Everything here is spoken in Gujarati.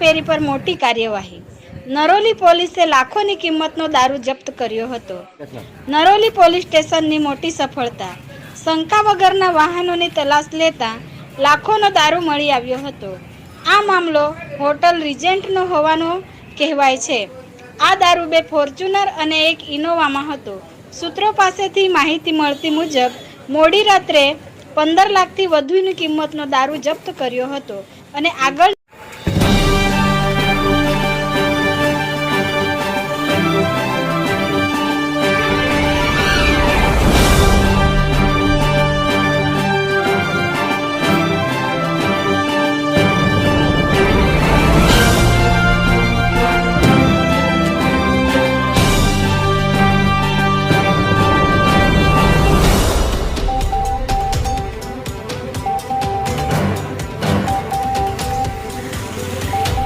પેરી પર મોટી કાર્યવાહી. નરોલી પોલીસે લાખોની કિંમતનો દારૂ જપ્ત કર્યો હતો. નરોલી પોલીસ સ્ટેશનની મોટી સફળતા. શંકા વગરના વાહનોની તલાશ લેતા લાખોનો દારૂ મળી આવ્યો હતો. આ મામલો હોટલ રિજેન્ટનો હોવાનો કહેવાય છે. આ દારૂ બે ફોર્ચ્યુનર અને એક ઇનોવામાં હતો. સૂત્રો પાસેથી માહિતી મળતી મુજબ મોડી રાત્રે પંદર લાખથી વધુની કિંમતનો દારૂ જપ્ત કર્યો હતો અને આગળ